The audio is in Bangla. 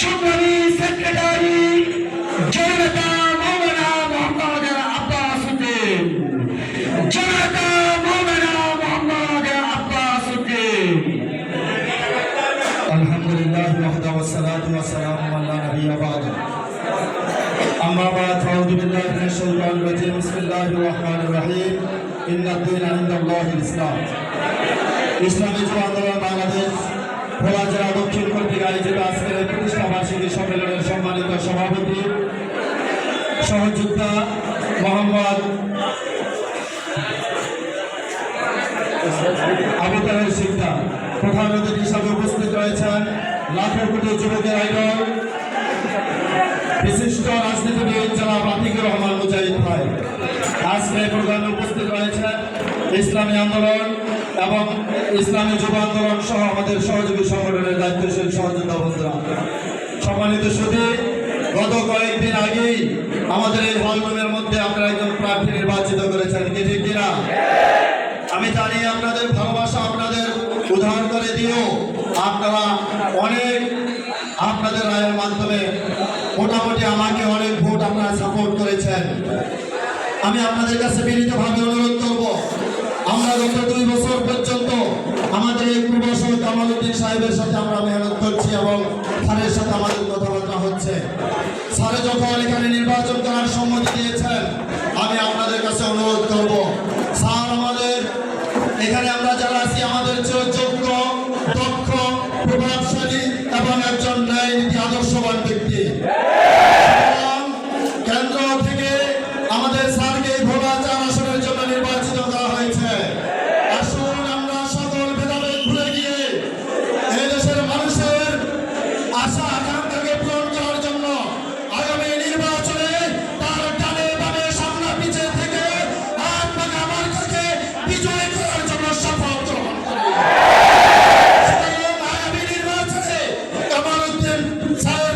সংগ্রামী সেক্রেটারি জনতা মৌলানা মোহাম্মদ আব্বাস উদ্দিন জনতা মৌলানা মোহাম্মদ আব্বাস উদ্দিন الحمد لله وحده والصلاة والسلام على نبي بعد أما بعد فأعوذ بالله من الشيطان الرجيم بسم الله الرحمن الرحيم إن الدين عند الله الإسلام ইসলামী যুব আন্দোলন বাংলাদেশ ভোলা জেলা সভাপতি, সহযোদ্ধা মোহাম্মদ আবু তাহের সিকদার। প্রধান অতিথি হিসাবে উপস্থিত রয়েছেন লাখো কোটি যুবকের আইডল, বিশিষ্ট রাজনীতিবিদ জনাব আতিকুর রহমান মুজাহিদ ভাই। আজকে প্রোগ্রামে উপস্থিত রয়েছেন ইসলামী আন্দোলন এবং ইসলামী যুব আন্দোলন সহ আমাদের সহযোগী সংগঠনের দায়িত্বশীল সহযোগিতা বন্ধুরা। সম্মানিত সুদী গত কয়েকদিন আগেই আমাদের এই হলরুমের মধ্যে আপনারা একজন প্রার্থী নির্বাচিত করেছেন। ঠিক কিনা? আমি জানি আপনাদের ভালোবাসা আপনাদের উদাহরণ করে দিও আপনারা অনেক আপনাদের রায়ের মাধ্যমে মোটামুটি আমাকে অনেক ভোট আপনারা সাপোর্ট করেছেন। আমি আপনাদের কাছে বিনীতভাবে অনুরোধ করব, আমরা গত দুই বছর পর্যন্ত আমাদের এই পূর্বশল কামালুদ্দিন সাহেবের সাথে আমরা মেহনত স্যারে যখন এখানে নির্বাচন করার সম্মতি দিয়েছেন। আমি আপনাদের কাছে অনুরোধ করব time.